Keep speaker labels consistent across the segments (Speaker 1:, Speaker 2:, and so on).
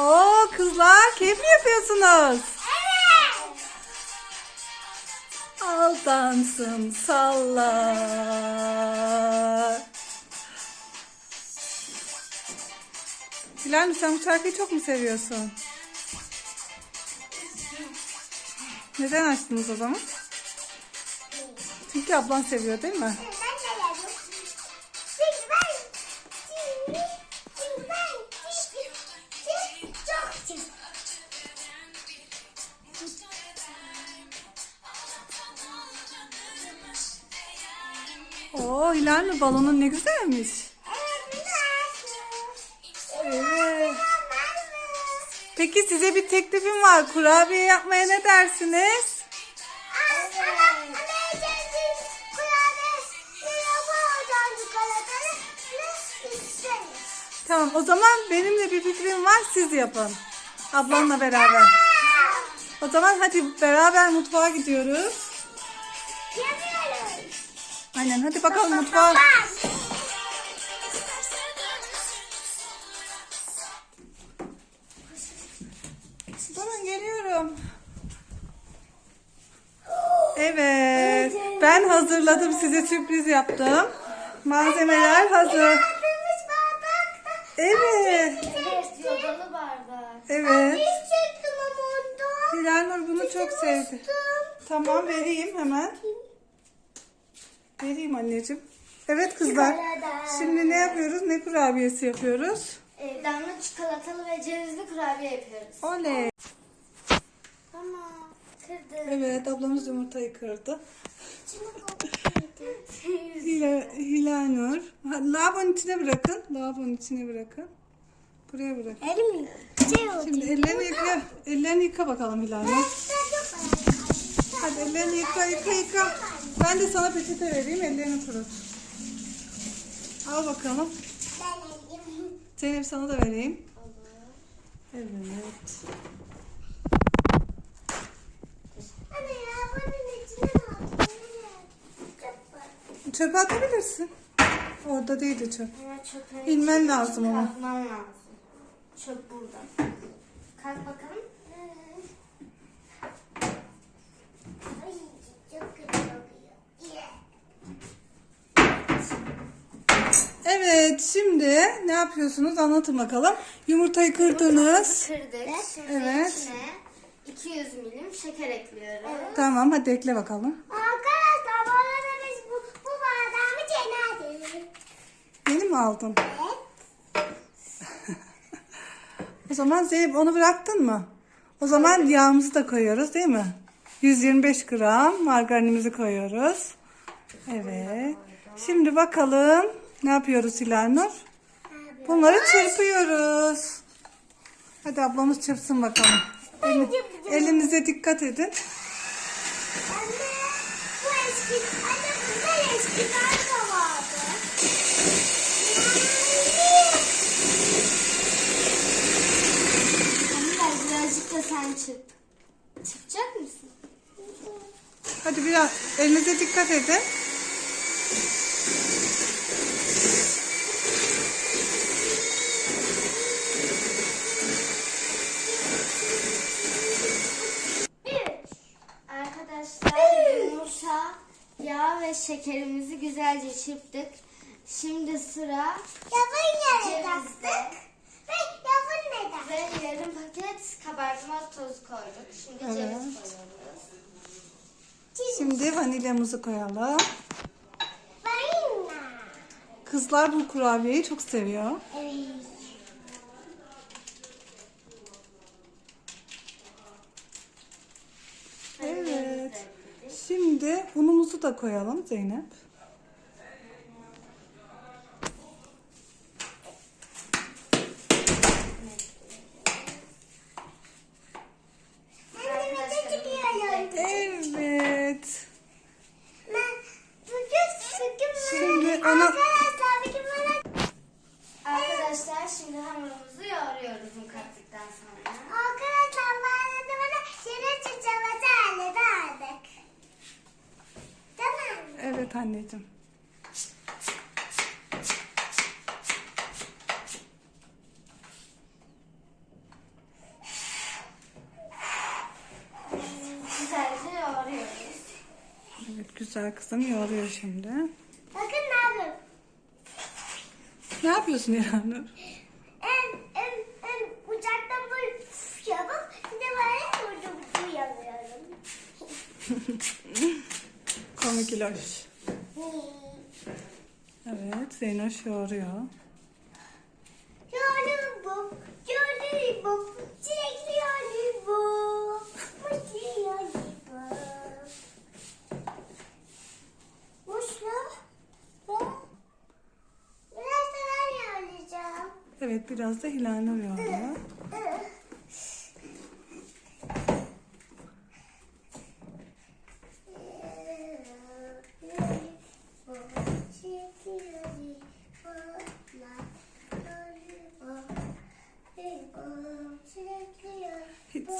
Speaker 1: Oo kızlar keyif mi yapıyorsunuz? Aldansın salla. Hilal sen bu şarkıyı çok mu seviyorsun? Neden açtınız o zaman? Çünkü ablan seviyor değil mi? Oo Hilal mi balonun ne güzelmiş. Evet. Peki size bir teklifim var. Kurabiye yapmaya ne dersiniz? Tamam o zaman benim de bir fikrim var. Siz yapın. Ablanla beraber. O zaman hadi beraber mutfağa gidiyoruz. Aynen hadi bakalım mutfağa. Durun geliyorum. Evet. Ben hazırladım. Size sürpriz yaptım. Malzemeler hazır. Evet.
Speaker 2: Bardak.
Speaker 1: Evet. Hilalnur bunu çok sevdi. Tamam vereyim hemen. Vereyim anneciğim. Evet kızlar. Şimdi ne yapıyoruz? Ne kurabiyesi yapıyoruz?
Speaker 2: Ee, damla çikolatalı ve cevizli kurabiye yapıyoruz.
Speaker 1: Oley.
Speaker 2: Tamam. Kırdım.
Speaker 1: Evet ablamız yumurtayı kırdı. Hila, Hilanur. Lavabonun içine bırakın. Lavabonun içine bırakın. Buraya bırakın.
Speaker 2: Elim şey oldu.
Speaker 1: Şimdi ellerini yıka. Ellerini yıka bakalım Hilanur. Hadi ellerini yıka yıka yıka. Ben de sana peçete vereyim ellerini kurut. Al bakalım. Zeynep sana da vereyim. Evet. Çöpe atabilirsin. Orada değildi çöp. İlmen lazım ama.
Speaker 2: Kalkman lazım. Çöp burada. Kalk bakalım.
Speaker 1: Evet şimdi ne yapıyorsunuz anlatın bakalım. Yumurtayı kırdınız.
Speaker 2: Kırdık. Şimdi
Speaker 1: Evet.
Speaker 2: içine 200 milim şeker ekliyoruz.
Speaker 1: Tamam hadi ekle bakalım.
Speaker 3: Arkadaşlar bu arada biz bu, bu bardağımı cenaze
Speaker 1: Yeni mi aldın? O zaman Zeynep onu bıraktın mı? O zaman yağımızı da koyuyoruz değil mi? 125 gram margarinimizi koyuyoruz. Evet. Şimdi bakalım ne yapıyoruz Hilalnur? Bunları çırpıyoruz. Hadi ablamız çırpsın bakalım. Elini- elinize dikkat edin.
Speaker 3: Anne bu eski, anne bunda eskiden de vardı.
Speaker 2: Anne birazcık da sen çırp. Çırpacak mısın?
Speaker 1: Hadi biraz elinize dikkat edin.
Speaker 2: Arkadaşlar yumurta, yağ ve şekerimizi güzelce çırptık. Şimdi sıra
Speaker 3: Yavun yere taktık. Ve yavun neden?
Speaker 2: ve yarım paket kabartma tozu koyduk. Şimdi
Speaker 1: Evet.
Speaker 2: ceviz koyuyoruz.
Speaker 1: Şimdi vanilyamızı koyalım.
Speaker 3: Vanilla.
Speaker 1: Kızlar bu kurabiyeyi çok seviyor.
Speaker 3: Evet.
Speaker 1: Şimdi unumuzu da koyalım Zeynep. Evet. Şimdi
Speaker 3: bana-
Speaker 1: ona-
Speaker 3: Arkadaşlar bana
Speaker 2: şimdi hamurumuzu yoğuruyoruz un kattıktan sonra.
Speaker 3: Arkadaşlar bu arada bana yere çiçeğimizi Evet anneciğim. Güzelce yoğuruyoruz.
Speaker 1: Evet güzel kızım yoğuruyor şimdi.
Speaker 3: Bakın ne yapıyorum.
Speaker 1: Ne yapıyorsun İranur? İloş. Evet Zeynoş yoğuruyor.
Speaker 3: Yolu bu, yolu bu, çilekli yolu bu, mutlu yolu bu. Muşlu ve biraz da ben yollayacağım.
Speaker 1: Evet biraz da Hilalur yoğuruyor.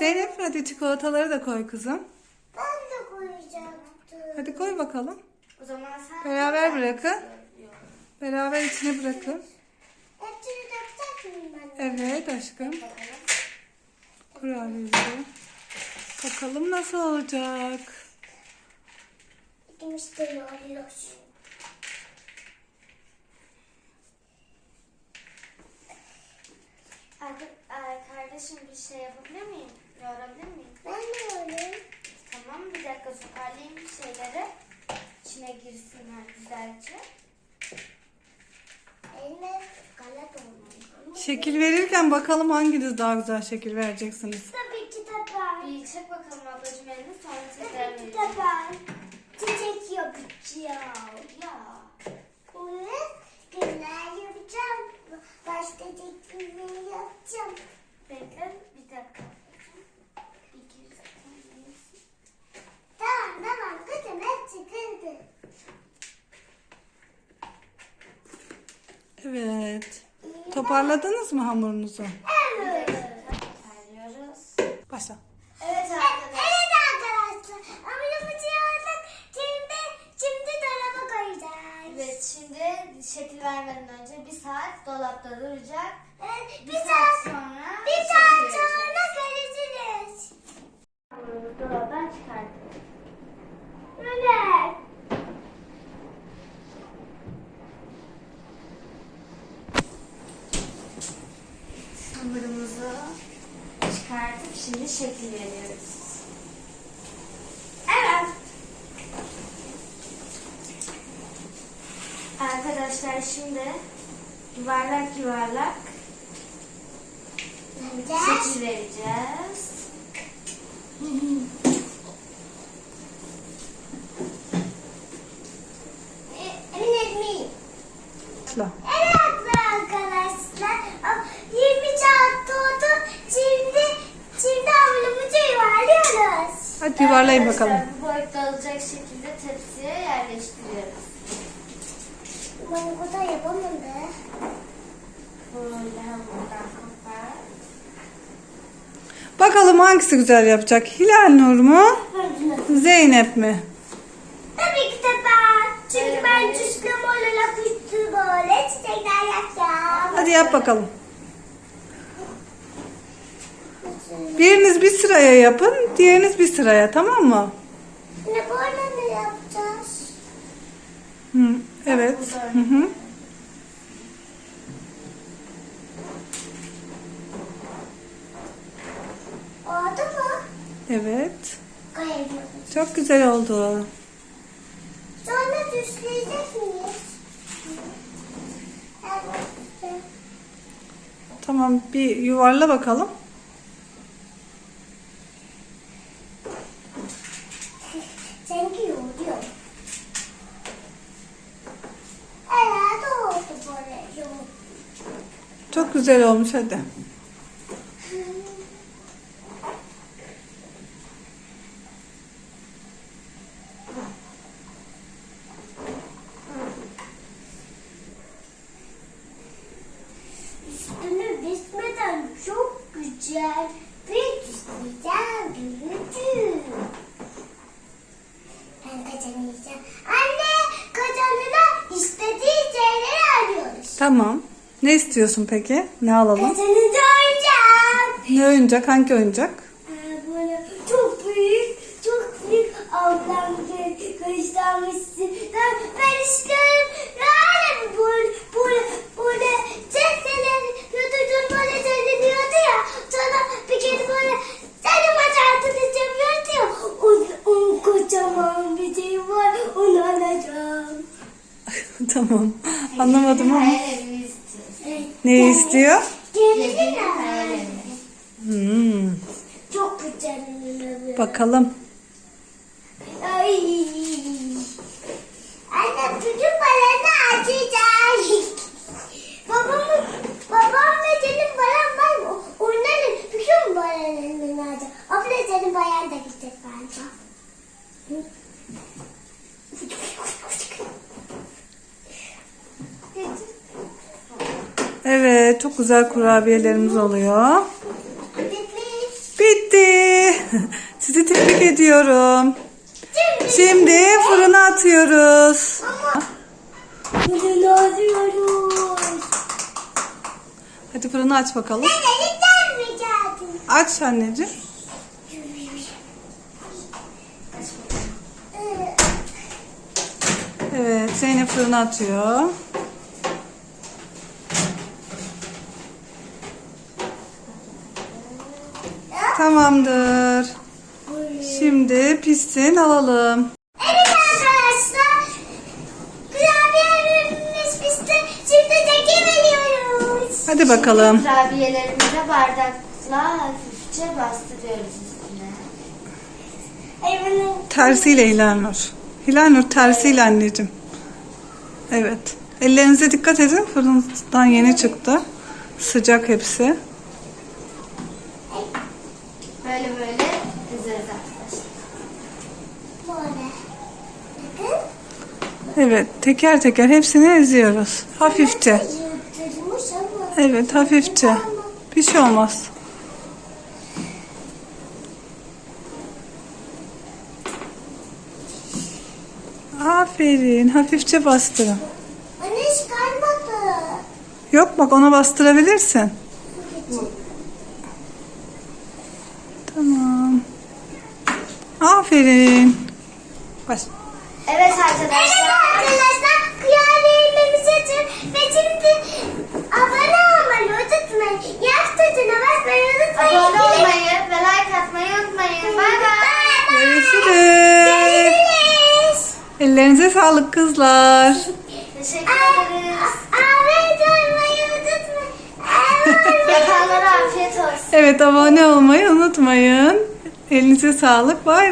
Speaker 1: Zeynep hadi çikolataları da koy kızım.
Speaker 3: Ben de koyacaktım.
Speaker 1: Hadi koy bakalım.
Speaker 2: O zaman sen...
Speaker 1: Beraber bırakın. Beraber içine bırakın.
Speaker 3: Hepsini dökecek miyim ben?
Speaker 1: Evet aşkım. Kurabiyeleri. Bakalım nasıl olacak.
Speaker 3: İkimiz de yoruyoruz.
Speaker 2: Kardeşim bir şey yapabilir miyim? Yorabilir miyim?
Speaker 3: Ben de.
Speaker 2: Tamam bir dakika toparlayayım bir şeyleri. İçine girsinler güzelce.
Speaker 3: Galet olmalı.
Speaker 1: Şekil verirken bakalım hanginiz daha güzel şekil vereceksiniz.
Speaker 3: Tabii ki de ben.
Speaker 2: Bir çek bakalım ablacığım elini sonra tekrar
Speaker 3: Tabii ki de ben. Çiçek yapacağım.
Speaker 2: Ya.
Speaker 3: Bunu güller yapacağım. Başka çiçekleri yapacağım.
Speaker 2: Bekle bir dakika. Bir girsin.
Speaker 3: Tamam tamam kızım hepsi kızdı.
Speaker 1: Evet. Toparladınız mı hamurunuzu?
Speaker 3: Evet.
Speaker 2: Toparlıyoruz.
Speaker 1: Başla.
Speaker 2: Evet
Speaker 3: Evet arkadaşlar. Hamurumuzu yoğurduk. Şimdi, şimdi dolaba koyacağız.
Speaker 2: Evet şimdi şekil vermeden önce bir saat dolapta duracak.
Speaker 3: Evet,
Speaker 2: Bir,
Speaker 3: bir
Speaker 2: saat,
Speaker 3: saat,
Speaker 2: sonra
Speaker 3: bir
Speaker 2: şekil
Speaker 3: saat
Speaker 2: vereceğiz.
Speaker 3: sonra görüşürüz.
Speaker 2: Hamurumuzu dolaptan çıkarttık.
Speaker 3: Evet.
Speaker 2: Hamurumuzu çıkartıp şimdi şekil veriyoruz.
Speaker 3: Evet.
Speaker 2: Arkadaşlar şimdi yuvarlak yuvarlak şekil vereceğiz.
Speaker 3: Etmeyin.
Speaker 1: Başla.
Speaker 3: Evet arkadaşlar. 20 saat oldu. Şimdi, şimdi hamurumuzu yuvarlıyoruz.
Speaker 1: Hadi yuvarlayın bakalım.
Speaker 2: Arkadaşlar bu boyutta olacak şekilde tepsiye yerleştiriyoruz.
Speaker 3: Ben o kadar yapamam be.
Speaker 1: Bakalım hangisi güzel yapacak? Hilal Nur mu? Zeynep mi?
Speaker 3: Tabii ki de ben. Çünkü ben çocukluğum olarak üstü böyle çiçekler yapacağım.
Speaker 1: Hadi yap bakalım. Biriniz bir sıraya yapın, diğeriniz bir sıraya tamam mı?
Speaker 3: Ne böyle mi yapacağız?
Speaker 1: Hı, evet. Hı hı.
Speaker 3: Oldu mu?
Speaker 1: Evet.
Speaker 3: Koyabiliyoruz.
Speaker 1: Çok güzel oldu.
Speaker 3: Sonra düzleyecek miyiz?
Speaker 1: Tamam bir yuvarla bakalım.
Speaker 3: Seninki yoğuruyor. Evet oldu böyle yoğurt.
Speaker 1: Çok güzel olmuş hadi.
Speaker 3: Üstünü bitmeden çok güzel bir güzel büyüdü. Ben kazanacağım. Anne kazanına istediği şeyleri arıyoruz.
Speaker 1: Tamam. Ne istiyorsun peki? Ne alalım?
Speaker 3: Kazanıcı oyuncak.
Speaker 1: Ne oyuncak? Hangi oyuncak?
Speaker 3: Ee, Böyle çok büyük, çok büyük ablam gösterdi. çalmışsın. Ben, ben istiyorum. Yani böyle, böyle, böyle sesler YouTube'un böyle söyleniyordu ya. Sonra bir kere böyle seni maç altını çeviyordu ya. Onun, onun kocaman bir şey var. Onu alacağım.
Speaker 1: tamam. Anlamadım ama.
Speaker 2: Hayal evini istiyoruz.
Speaker 1: Ne istiyor?
Speaker 2: Evi.
Speaker 1: Hmm,
Speaker 3: Çok güzel.
Speaker 1: bakalım. Evet, çok güzel kurabiyelerimiz oluyor. Bitti. Sizi tebrik ediyorum.
Speaker 3: Şimdi
Speaker 1: fırına atıyoruz. Hadi fırını aç bakalım. Aç anneciğim. Evet, Zeynep fırına atıyor. Tamamdır. Şimdi pişsin alalım.
Speaker 3: Evet arkadaşlar. Kurabiyelerimiz pişti. Şimdi teke veriyoruz.
Speaker 1: Hadi bakalım.
Speaker 2: Kurabiyelerimize bardakla hafifçe bastırıyoruz üstüne.
Speaker 3: Eyvallah.
Speaker 1: Tersiyle Hilalnur. Hilalnur tersiyle anneciğim. Evet. Ellerinize dikkat edin. Fırından yeni çıktı. Sıcak hepsi.
Speaker 2: Böyle böyle dizeriz arkadaşlar.
Speaker 3: Böyle. Bakın.
Speaker 1: Evet. Teker teker hepsini eziyoruz. Hafifçe. Evet hafifçe. Bir şey olmaz. Aferin. Hafifçe bastırın.
Speaker 3: Anne hiç kaymadı.
Speaker 1: Yok bak ona bastırabilirsin. Tamam. Aferin. Baş.
Speaker 2: Evet
Speaker 3: arkadaşlar kurabiyelerimizi açın ve şimdi abone olmayı unutmayın. Yaş tuşuna basmayı unutmayın.
Speaker 2: Abone olmayı ve like atmayı unutmayın. Bay bay.
Speaker 1: Görüşürüz.
Speaker 3: Görüşürüz.
Speaker 1: Ellerinize sağlık kızlar.
Speaker 2: Teşekkür ederiz.
Speaker 3: Ahmet olmayı unutmayın.
Speaker 2: Yapanlara afiyet olsun.
Speaker 1: Evet abone olmayı unutmayın. Elinize sağlık. Bay